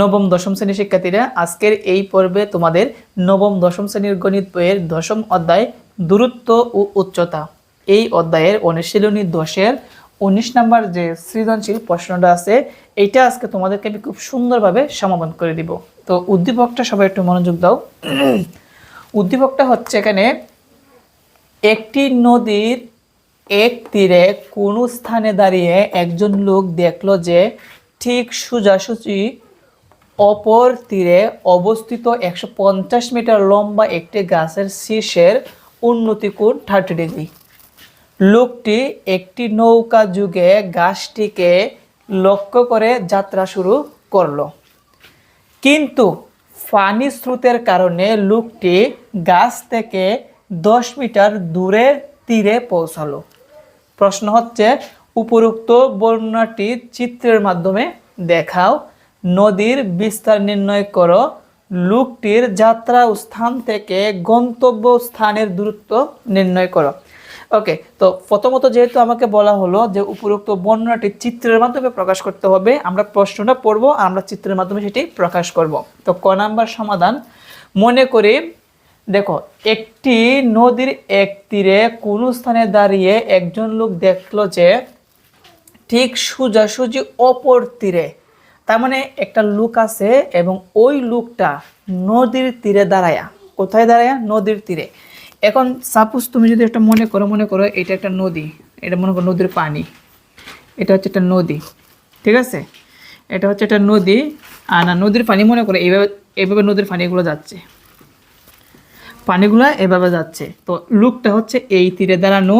নবম, দশম শ্রেণির শিক্ষার্থীরা আজকের এই পর্বে তোমাদের নবম, দশম শ্রেণির গণিত বইয়ের দশম অধ্যায় দূরত্ব ও উচ্চতা। এই অধ্যায়ের অনুশীলনী দশের উনিশ নাম্বার যে সৃজনশীল প্রশ্নটা আছে, এইটা আজকে তোমাদেরকে আমি খুব সুন্দরভাবে সমাধান করে দিব। তো উদ্দীপকটা সবাই একটু মনোযোগ দাও। উদ্দীপকটা হচ্ছে এখানে, একটি নদীর এক তীরে কোনো স্থানে দাঁড়িয়ে একজন লোক দেখল যে ঠিক সোজাসুজি অপর তীরে অবস্থিত একশো পঞ্চাশ মিটার লম্বা একটি গাছের শীর্ষের উন্নতি কোণ থার্টি ডিগ্রি। লোকটি একটি নৌকা যুগে গাছটিকে লক্ষ্য করে যাত্রা শুরু করল। কিন্তু পানি স্রোতের কারণে লোকটি গাছ থেকে দশ মিটার দূরে তীরে পৌঁছালো। প্রশ্ন হচ্ছে, উপরোক্ত বর্ণনাটি চিত্রের মাধ্যমে দেখাও নদীর বিস্তার নির্ণয় করো। লোকটির যাত্রা স্থান থেকে গন্তব্য স্থানের দূরত্ব নির্ণয় করো। ওকে, তো প্রথমত যেহেতু আমাকে বলা হলো যে উপরোক্ত বর্ণনাটি চিত্রের মাধ্যমে প্রকাশ করতে হবে, আমরা প্রশ্নটা পড়ব আর আমরা চিত্রের মাধ্যমে সেটি প্রকাশ করব। তো ক নাম্বার সমাধান, মনে করি দেখো, একটি নদীর এক তীরে কোনো স্থানে দাঁড়িয়ে একজন লোক দেখল যে ঠিক সোজাসুজি অপর তীরে তার মানে একটা লুক আছে এবং ওই লুকটা নদীর তীরে দাঁড়ায়া। কোথায় দাঁড়ায়া? নদীর তীরে। এখন সাপোজ তুমি যদি একটা মনে করো মনে করো এটা একটা নদী, এটা মনে করো নদীর পানি। এটা হচ্ছে একটা নদী, ঠিক আছে? এটা হচ্ছে একটা নদী, আর না, নদীর পানি মনে করো এইভাবে এইভাবে নদীর পানিগুলো যাচ্ছে। পানিগুলো এভাবে যাচ্ছে। তো লুকটা হচ্ছে এই তীরে দাঁড়ানো,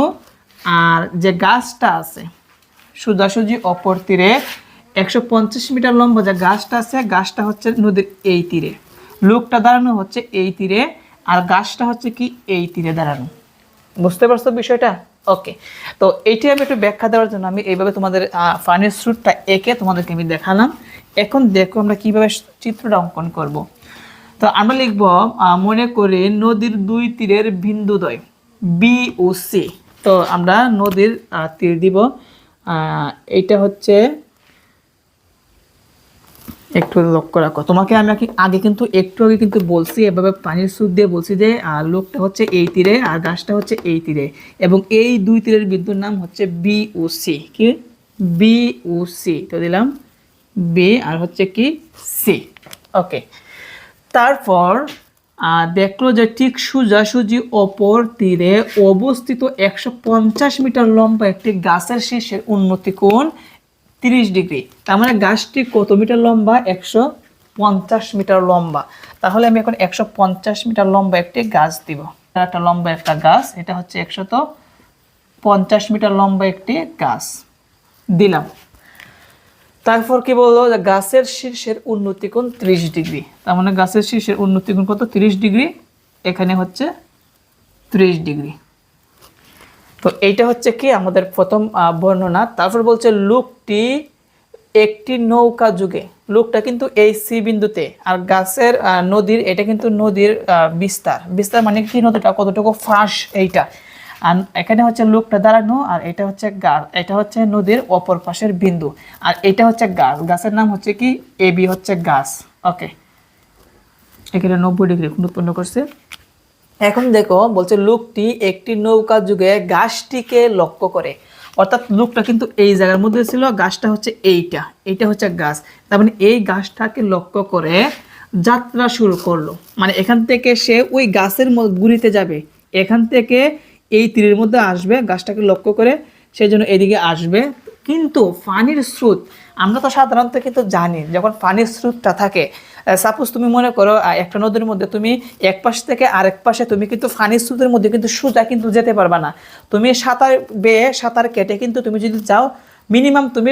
আর যে গাছটা আছে, সোজাসুজি অপর তীরে একশো পঞ্চাশ মিটার লম্বা যে গাছটা আছে, গাছটা হচ্ছে নদীর এই তীরে। লোকটা দাঁড়ানো হচ্ছে এই তীরে, আর গাছটা হচ্ছে কি এই তীরে দাঁড়ানো। বুঝতে পারছ বিষয়টা? ওকে তো এইটি আমি একটু ব্যাখ্যা দেওয়ার জন্য আমি এইভাবে তোমাদের ফানির স্যুটটা এঁকে তোমাদেরকে আমি দেখালাম। এখন দেখো আমরা কীভাবে চিত্রটা অঙ্কন করব। তো আমরা লিখব মনে করি নদীর দুই তীরের বিন্দুদ্বয় বি ও সি তো আমরা নদীর তীর দিব। এইটা হচ্ছে একটু লক্ষ্য রাখো তোমাকে আমি আগে- কিন্তু একটু আগে কিন্তু বলছি এভাবে পানির সুদ দিয়ে বলছি যে আহ, লোকটা হচ্ছে এই তীরে আর গাছটা হচ্ছে এই তীরে। এবং এই দুই তীরের বিন্দুর নাম হচ্ছে বি ও সি। কি? বি ও সি। তো দিলাম বি আর হচ্ছে কি সি। ওকে তারপর দেখল যে ঠিক সোজাসুজি অপর তীরে অবস্থিত একশো পঞ্চাশ মিটার লম্বা একটি গাছের শীর্ষের উন্নতি কোণ তিরিশ ডিগ্রি। তার মানে গাছটি কত মিটার লম্বা? একশো পঞ্চাশ মিটার লম্বা। তাহলে আমি এখন একশো পঞ্চাশ মিটার লম্বা একটি গাছ দিব। একটা লম্বা একটা গাছ, এটা হচ্ছে একশত পঞ্চাশ মিটার লম্বা একটি গাছ। দিলাম। তারপর কি বলল? যে গাছের শীর্ষের উন্নতি কোণ ত্রিশ ডিগ্রি। তার মানে গাছের শীর্ষের উন্নতি কোণ কত? তিরিশ ডিগ্রি। এখানে হচ্ছে ত্রিশ ডিগ্রি। তো এইটা হচ্ছে কি আমাদের প্রথম বর্ণনা। তারপর বলছে, লোকটি একটি নৌকা যুগে। লোকটা কিন্তু এই সি বিন্দুতে। আর গাছের নদীর, এটা কিন্তু নদীর বিস্তার। বিস্তার মানে কি নদীটা? কতটুকু ফাঁস এইটা? আর এখানে হচ্ছে লোকটা দাঁড়ানো, আর এটা হচ্ছে গাছ এটা হচ্ছে নদীর অপর পাশের বিন্দু। আর এটা হচ্ছে গাছ গাছের নাম হচ্ছে কি? এবি হচ্ছে গাছ। ওকে। এখানে নব্বই ডিগ্রি, উৎপন্ন করছে। এখন দেখো, বলছে লোকটি একটি নৌকা যুগে গাছটিকে লক্ষ্য করে। অর্থাৎ লোকটা কিন্তু এই জায়গার মধ্যে ছিল, গাছটা হচ্ছে এইটা। এইটা হচ্ছে গাছ। তার মানে এই গাছটাকে লক্ষ্য করে যাত্রা শুরু করল। মানে এখান থেকে সে ওই গাছের গুড়িতে যাবে। এখান থেকে এই তীরের মধ্যে আসবে, গাছটাকে লক্ষ্য করে সেই জন্য এদিকে আসবে। কিন্তু পানির স্রোত, আমরা তো সাধারণত কিন্তু জানি, যখন পানির স্রোতটা থাকে সাপোজ তুমি মনে করো একটা নদীর মধ্যে তুমি এক পাশ থেকে আরেক পাশে তুমি কিন্তু পানির স্রোতের মধ্যে কিন্তু সোজা কিন্তু যেতে পারবা না। তুমি সাঁতার বেয়ে, সাঁতার কেটে কিন্তু তুমি যদি যাও মিনিমাম তুমি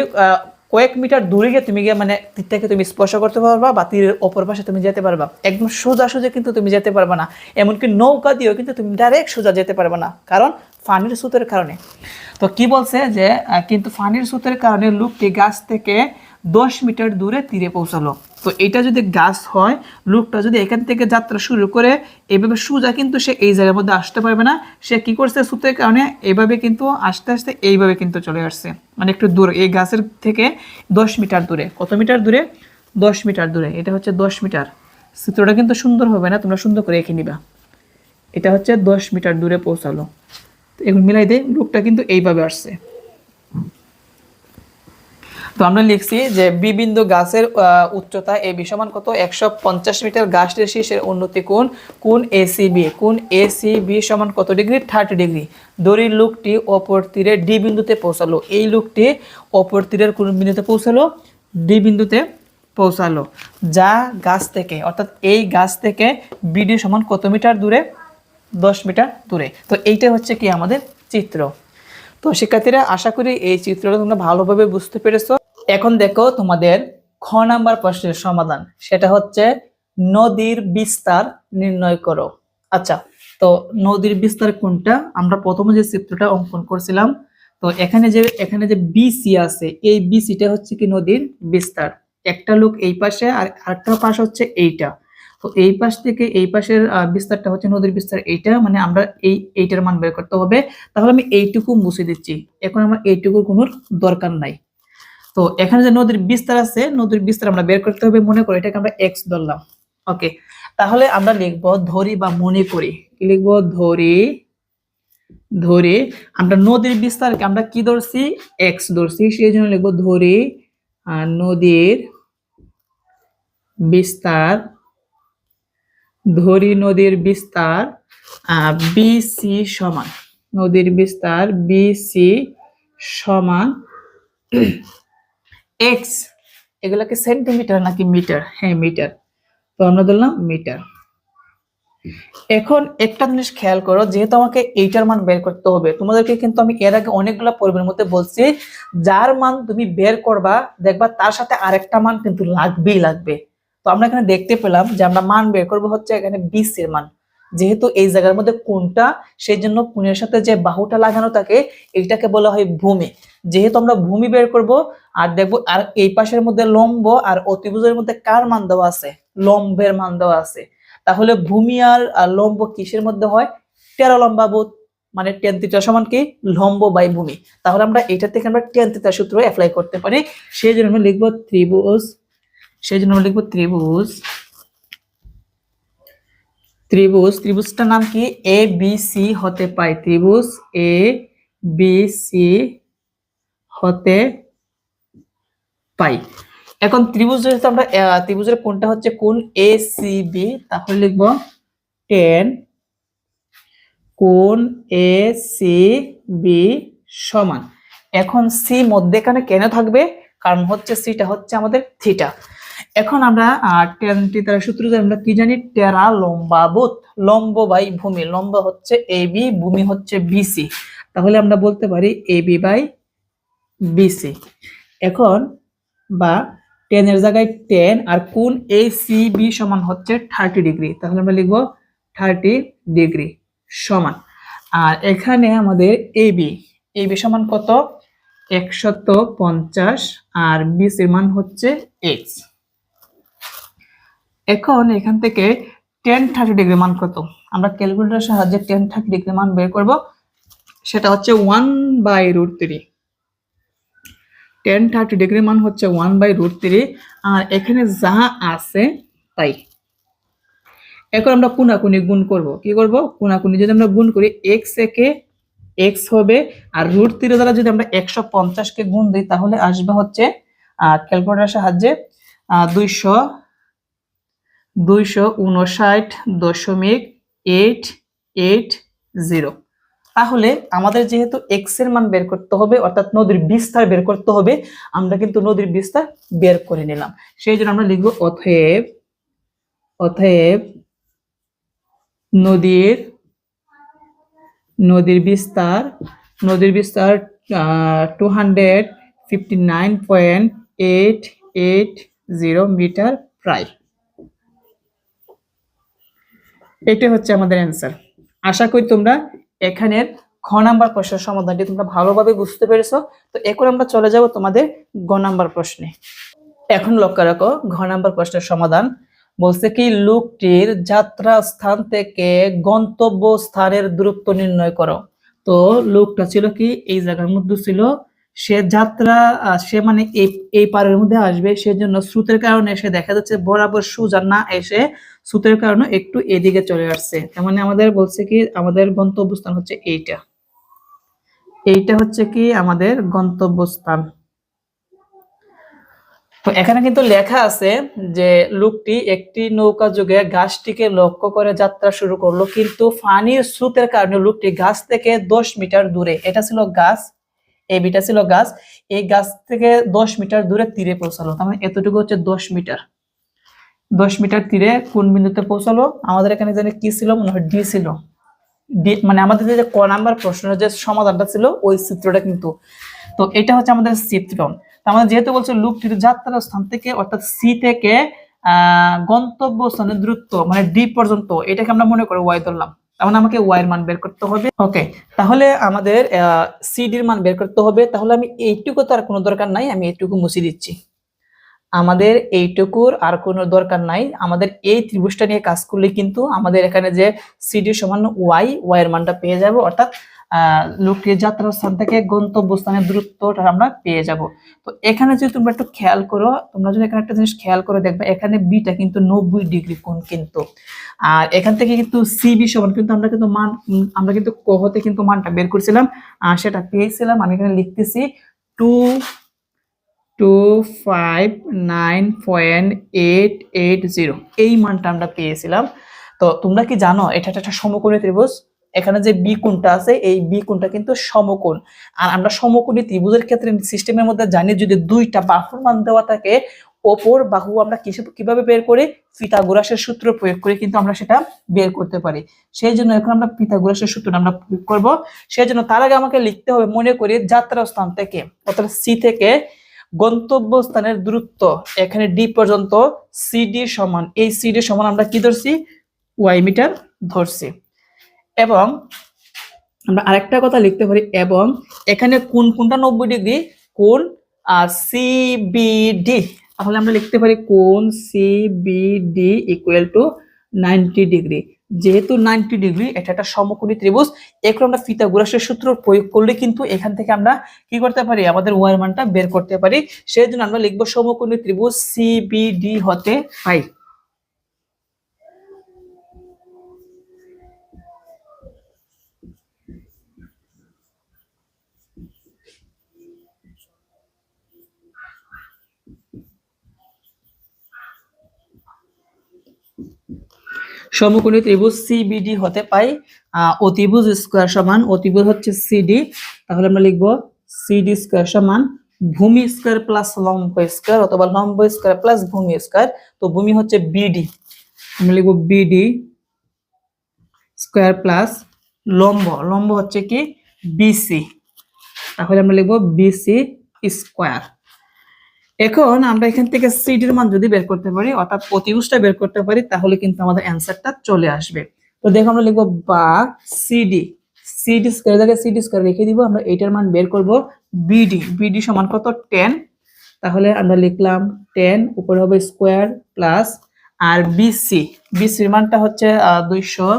কয়েক মিটার দূরে গিয়ে তুমি গিয়ে মানে তীরটাকে তুমি স্পর্শ করতে পারবা বা তীরের অপর পাশে তুমি যেতে পারবা। একদম সোজা সোজা কিন্তু তুমি যেতে পারবা না। এমনকি নৌকা দিয়েও কিন্তু তুমি ডাইরেক্ট সোজা যেতে পারবে না, কারণ ফানির স্রোতের কারণে। তো কি বলছে যে কিন্তু ফানির স্রোতের কারণে লোকটি গাছ থেকে দশ মিটার দূরে তীরে পৌঁছালো। তো এটা যদি গাছ হয়, লোকটা যদি এখান থেকে যাত্রা শুরু করে, এভাবে সোজা কিন্তু সে এই জায়গার মধ্যে আসতে পারবে না। সে কি করছে? স্রোতের কারণে এইভাবে কিন্তু আস্তে আস্তে এইভাবে কিন্তু চলে আসছে। মানে একটু দূর, এই গাছের থেকে দশ মিটার দূরে। কত মিটার দূরে? দশ মিটার দূরে। এটা হচ্ছে দশ মিটার। চিত্রটা কিন্তু সুন্দর হবে না? তোমরা সুন্দর করে এঁকে নিবা। এটা হচ্ছে দশ মিটার দূরে পৌঁছালো। তো এখন মিলাই দেয় লোকটা কিন্তু এইভাবে আসছে। তো আমরা লিখছি যে বি বিন্দু গাছের উচ্চতা এ বি সমান কত? একশো পঞ্চাশ মিটার গাছের শীর্ষের উন্নতি কোন কোন এ সি বি কোণ এ সি সমান কত ডিগ্রি? Thirty degree. দড়ির লুকটি অপর তীরে ডি বিন্দুতে পৌঁছালো। এই লুকটি অপর তীরের কোন বিন্দুতে পৌঁছালো, ডি বিন্দুতে পৌঁছালো। যা গাছ থেকে, অর্থাৎ এই গাছ থেকে বিডি সমান কত মিটার দূরে? দশ মিটার দূরে। তো এইটা হচ্ছে কি আমাদের চিত্র। তো শিক্ষার্থীরা, আশা করি এই চিত্রটা তোমরা ভালোভাবে বুঝতে পেরেছ। এখন দেখো তোমাদের খ নাম্বার প্রশ্নের সমাধান। সেটা হচ্ছে নদীর বিস্তার নির্ণয় করো। আচ্ছা তো নদীর বিস্তার কোনটা? আমরা প্রথমে যে চিত্রটা অঙ্কন করছিলাম, তো এখানে যে এখানে যে বিসি আছে, এই বিসিটা হচ্ছে কি নদীর বিস্তার। একটা লোক এই পাশে আর আরেকটা পাশ হচ্ছে এইটা। তো এই পাশ থেকে এই পাশের বিস্তারটা হচ্ছে নদীর বিস্তার এইটা মানে আমরা এই, এইটার মান বের করতে হবে। তাহলে আমি এইটুকু মুছে দিচ্ছি। এখন আমার এইটুকুর কোনো দরকার নাই। তো এখানে যে নদীর বিস্তার আছে, নদীর বিস্তার আমরা বের করতে হবে মনে করি, এটাকে আমরা এক্স ধরলাম। ওকে তাহলে আমরা লিখব ধরি বা মনে করি। কি লিখব? ধরি, ধরে। আমরা নদীর বিস্তারকে আমরা কি ধরছি? এক্স ধরছি। সেই জন্য লিখব ধরি নদীর বিস্তার, ধরি নদীর বিস্তার বিসি সমান। নদীর বিস্তার বিসি সমান এক্স এগুলাকে সেন্টিমিটার নাকি মিটার হ্যাঁ মিটার তো আমরা ধরলাম মিটার এখন একটা জিনিস খেয়াল করো, যেহেতু আমাকে এইটার মান বের করতে হবে, তোমাদেরকে কিন্তু আমি এর আগে অনেকগুলো পর্বের মধ্যে বলছি, যার মান তুমি বের করবা, দেখবা তার সাথে আরেকটা মান কিন্তু লাগবেই লাগবে। তো আমরা এখানে দেখতে পেলাম যে আমরা মান বের করব হচ্ছে এখানে বিসির মান। যেহেতু এই জায়গার মধ্যে কোনটা, সেই জন্য কোণের সাথে যে বাহুটা লাগানো থাকে, এইটাকে বলা হয় ভূমি। যেহেতু আমরা ভূমি বের করব, আর দেখব, আর এই পাশের মধ্যে লম্ব আর অতিভুজের মধ্যে কার মান দেওয়া আছে? লম্বের মান দেওয়া আছে। তাহলে ভূমি আর লম্ব কিসের মধ্যে হয়? টেরা লম্বা বোধ মানে টেন থিটা সমান কি? লম্ব বাই ভূমি। তাহলে আমরা এটা থেকে আমরা টেন থিটা সূত্র অ্যাপ্লাই করতে পারি। সেই জন্য আমি লিখব ত্রিভুজ, সেই জন্য আমরা লিখব ত্রিভুজ ত্রিভুজ, ত্রিভুজটার নাম কি? এ বি সি হতে পায়। ত্রিভুজ এ বি সি হতে পাই। এখন ত্রিভুজ যেহেতু আমরা ত্রিভুজের কোনটা হচ্ছে কোন এ সি বি তাহলে লিখব টেন কোন এ সি বি সমান। এখন সি মধ্যেখানে কেন থাকবে? কারণ হচ্ছে সিটা হচ্ছে আমাদের থিটা এখন আমরা টেন থিটার সূত্র জানি, আমরা কি জানি? টেরা লম্বাবুত লম্ব বাই ভূমি। লম্ব হচ্ছে এ বি ভূমি হচ্ছে বিসি তাহলে আমরা বলতে পারি এ বি বাই বিসি এখন বা টেনের জায়গায় টেন আর কোন এ সি বি সমান হচ্ছে থার্টি ডিগ্রি তাহলে আমরা লিখব থার্টি ডিগ্রি সমান। আর এখানে আমাদের এ বি এ বি সমান কত? একশত পঞ্চাশ। আর বিসির মান হচ্ছে এক্স এখন এখান থেকে টেন থার্টি ডিগ্রি মান কত? আমরা ক্যালকুলেটারের সাহায্যে টেন থার্টি ডিগ্রি মান বের করব। সেটা হচ্ছে one by root three tan thirty degree মান হচ্ছে ওয়ান বাই রুট থ্রি আর এখানে যা আছে তাই। এখন আমরা কোনাকুনি গুণ করব। কি করব? কোনাকুনি যদি আমরা গুণ করি এক্স একে এক্স হবে, আর রুট থ্রি দ্বারা যদি আমরা একশো পঞ্চাশকে গুণ দিই, তাহলে আসবে হচ্ছে ক্যালকুলেটারের সাহায্যে দুইশো দুইশো উনষাট দশমিক এইট এইট জিরো তাহলে আমাদের যেহেতু এক্সের মান বের করতে হবে, অর্থাৎ নদীর বিস্তার বের করতে হবে, আমরা কিন্তু নদীর বিস্তার বের করে নিলাম। সেই জন্য আমরা লিখব অথেব অথেব নদীর নদীর বিস্তার নদীর বিস্তার two hundred fifty nine point eight eight zero metre প্রায় এটা হচ্ছে আমাদের অ্যান্সার আশা করি তোমরা এখানের খ নাম্বার প্রশ্নের সমাধানটি তোমরা ভালোভাবে বুঝতে পেরেছ। তো এখন আমরা চলে যাব তোমাদের গ নাম্বার প্রশ্নে। এখন লক্ষ্য রাখো, ঘ নাম্বার প্রশ্নের সমাধান বলছে কি, লোকটির যাত্রা স্থান থেকে গন্তব্য স্থানের দূরত্ব নির্ণয় করো। তো লোকটা ছিল কি, এই জায়গার মধ্যে ছিল সে যাত্রা সে মানে এই এই পারের মধ্যে আসবে, সেজন্য স্রোতের কারণে সে দেখা যাচ্ছে বরাবর সোজা না এসে স্রোতের কারণে একটু এদিকে চলে আসছে। তার মানে আমাদের বলছে কি, আমাদের গন্তব্যস্থান হচ্ছে এইটা। এইটা হচ্ছে কি আমাদের গন্তব্যস্থান। তো এখানে কিন্তু লেখা আছে যে লোকটি একটি নৌকা যুগে গাছটিকে লক্ষ্য করে যাত্রা শুরু করল, কিন্তু পানির স্রোতের কারণে লোকটি গাছ থেকে দশ মিটার দূরে, এটা ছিল গাছ এই বিটা ছিল গাছ। এই গাছ থেকে দশ মিটার দূরে তীরে পৌঁছালো। তার মানে এতটুকু হচ্ছে দশ মিটার। দশ মিটার তীরে কোন বিন্দুতে পৌঁছালো? আমাদের এখানে জানি কি ছিল? মনে হয় ডি ছিল। ডি মানে আমাদের যে ক নাম্বার প্রশ্নের যে সমাধানটা ছিল, ওই চিত্রটা কিন্তু। তো এটা হচ্ছে আমাদের চিত্র আমাদের যেহেতু বলছে লোকটির যাত্রার স্থান থেকে, অর্থাৎ সি থেকে, আহ গন্তব্য স্থানের দূরত্ব মানে ডি পর্যন্ত, এটাকে আমরা মনে করে ওয়াই ধরলাম। তার মানে আমাকে ওয়াই এর মান বের করতে হবে। ওকে তাহলে আমাদের সিডির মান বের করতে হবে। তাহলে আমি এইটুকু তো আর কোনো দরকার নাই, আমি এইটুকু মুছে দিচ্ছি। আমাদের এইটুকুর আর কোনো দরকার নাই। আমাদের এই ত্রিভুজটা নিয়ে কাজ করলে কিন্তু আমাদের এখানে যে সিডি সমান ওয়াই ওয়াই এর মানটা পেয়ে যাব। অর্থাৎ লোকটির যাত্রার স্থান থেকে গন্তব্যস্থানের দূরত্বটা আমরা পেয়ে যাব। তো এখানে যদি তোমরা একটু খেয়াল করো, তোমরা যদি এখানে একটা জিনিস খেয়াল করে দেখবে, এখানে বিটা কিন্তু নব্বই ডিগ্রি কোণ কিন্তু। আর এখান থেকে কিন্তু সিবি সমান কিন্তু আমরা কিন্তু মান আমরা কিন্তু কহতে কিন্তু মানটা বের করছিলাম। আর সেটা পেয়েছিলাম, আমি এখানে লিখতেছি two two, five, nine point eight eight zero. এই মানটা আমরা পেয়েছিলাম। তো তোমরা কি জানো, এটা একটা সমকোণী ত্রিভুজ। এখানে যে বি কোণটা আছে, এই বি কোণটা কিন্তু সমকোণ। আর আমরা সমকোণী ত্রিভুজের ক্ষেত্রে সিস্টেমের মধ্যে জানি যদি দুইটা বাহুর মান দেওয়া থাকে, ওপর বাহু আমরা কীভাবে বের করি? পিথাগোরাসের সূত্র প্রয়োগ করে কিন্তু আমরা সেটা বের করতে পারি। সেই জন্য এখন আমরা পিথাগোরাসের সূত্রটা আমরা প্রয়োগ করব। সেই জন্য তার আগে আমাকে লিখতে হবে, মনে করি যাত্রা স্থান থেকে, অর্থাৎ সি থেকে গন্তব্যস্থানের দূরত্ব এখানে ডি পর্যন্ত সিডি সমান, এই সিডি সমান আমরা কি ধরছি? ওয়াই মিটার ধরছি। এবং আমরা আরেকটা কথা লিখতে পারি, এবং এখানে কোন কোনটা নব্বই ডিগ্রি? কোন? সিবিডি তাহলে আমরা লিখতে পারি কোন? CBD equal to ninety degree. যেহেতু নাইনটি ডিগ্রি, এটা একটা সমকোণী ত্রিভুজ এখন আমরা ফিতাগোরাসের সূত্র প্রয়োগ করলে কিন্তু এখান থেকে আমরা কি করতে পারি? আমাদের ওয়ার মানটা বের করতে পারি। সেই জন্য আমরা লিখব সমকোণী ত্রিভুজ সিবিডি হতে পাই। সমকোণী ত্রিভুজ সিবিডি হতে পাই অতিভুজ স্কোয়ার সমান অতিভুজ হচ্ছে সিডি তাহলে আমরা লিখব সিডি স্কোয়ার সমান ভূমি স্কোয়ার প্লাস লম্ব স্কোয়ার অথবা লম্ব স্কোয়ার প্লাস ভূমি স্কোয়ার, তো ভূমি হচ্ছে বিডি আমরা লিখব বিডি স্কোয়ার প্লাস লম্ব লম্ব হচ্ছে কি বিসি তাহলে আমরা লিখব বিসি স্কোয়ার। এখন আমরা এখান থেকে সিডির মান যদি বের করতে পারি, অর্থাৎ প্রতিভুজটা বের করতে পারি, তাহলে কিন্তু আমাদের অ্যান্সারটা চলে আসবে। তো দেখো আমরা লিখব বা সিডি সিডি স্কোয়ার জায়গায় সিডি স্কোয়ার রেখে দিব, আমরা এইটার মান বের করব বিডি বিডি সমান কত? টেন তাহলে আমরা লিখলাম টেন উপরে হবে স্কোয়ার প্লাস আর বিসি বিসির মানটা হচ্ছে দুইশো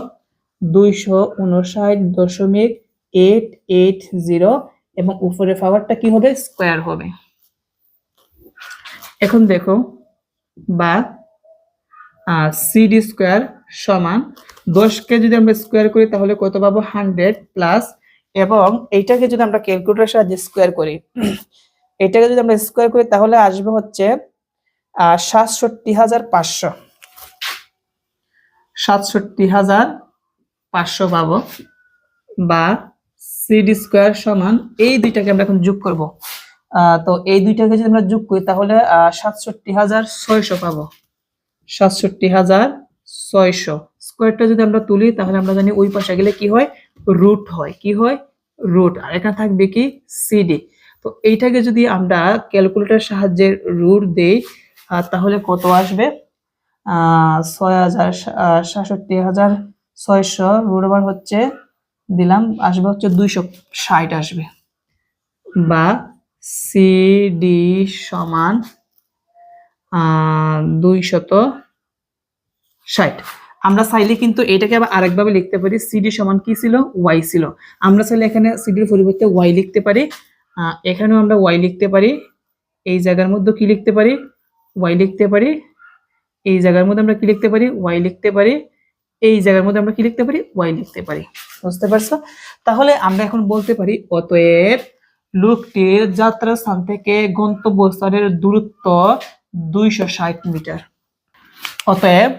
দুইশো উনষাট দশমিক এইট এইট জিরো এবং উপরে পাওয়ারটা কি হবে? স্কোয়ার হবে। এখন দেখো, বা সিডি স্কোয়ার সমান দশকে যদি আমরা স্কোয়ার করি, তাহলে কত পাবো? হান্ড্রেড প্লাস এবং এইটাকে যদি আমরা ক্যালকুলেটার সাহায্যে স্কোয়ার করি এটাকে যদি আমরা স্কোয়ার করি, তাহলে আসবে হচ্ছে সাতষট্টি হাজার পাঁচশো। সাতষট্টি হাজার পাঁচশো পাবো, বা সিডি স্কোয়ার সমান এই দুইটাকে আমরা এখন যোগ করব। তো এই দুইটাকে যদি আমরা যোগ করি, তাহলে সাতষট্টি হাজার ছয়শো পাবো। সাতষট্টি হাজার ছয়শো। স্কোয়ারটা যদি আমরা তুলি, তাহলে আমরা জানি ওই পাশে গেলে কি হয়? রুট হয়। কি হয়? রুট আর এখানে থাকবে কি? সিডি তো এইটাকে যদি আমরা ক্যালকুলেটর সাহায্যে রুট দেই তাহলে কত আসবে? ছয় হাজার সাতষট্টি হাজার ছয়শো রুট আবার হচ্ছে, দিলাম, আসবে হচ্ছে দুইশো ষাট আসবে। বা সিডি সমান দুইশত ষাট। আমরা চাইলে কিন্তু এটাকে আবার আরেকভাবে লিখতে পারি। সিডি সমান কি ছিল? ওয়াই ছিল। আমরা চাইলে এখানে সিডির পরিবর্তে ওয়াই লিখতে পারি। এখানেও আমরা ওয়াই লিখতে পারি। এই জায়গার মধ্যে কি লিখতে পারি? ওয়াই লিখতে পারি। এই জায়গার মধ্যে আমরা কি লিখতে পারি? ওয়াই লিখতে পারি। এই জায়গার মধ্যে আমরা কি লিখতে পারি? ওয়াই লিখতে পারি। বুঝতে পারছ? তাহলে আমরা এখন বলতে পারি, অতএব লোকটির যাত্রা স্থান থেকে গন্তব্যস্থানের দূরত্ব দুইশো ষাট মিটার। অতএব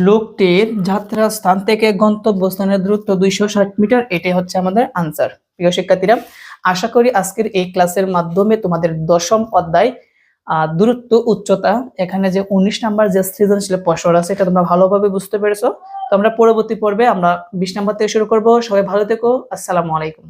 লোকটির যাত্রা স্থান থেকে গন্তব্যস্থানের দূরত্ব দুইশো ষাট মিটার এটাই হচ্ছে আমাদের আনসার প্রিয় শিক্ষার্থীরা আশা করি আজকের এই ক্লাসের মাধ্যমে তোমাদের দশম অধ্যায় আহ, দূরত্ব উচ্চতা এখানে যে উনিশ নাম্বার যে সৃজনশীল প্রশ্ন আছে এটা তোমরা ভালোভাবে বুঝতে পেরেছ। তো আমরা পরবর্তী পর্বে আমরা বিশ নাম্বার থেকে শুরু করব। সবাই ভালো থেকো। আসসালামু আলাইকুম।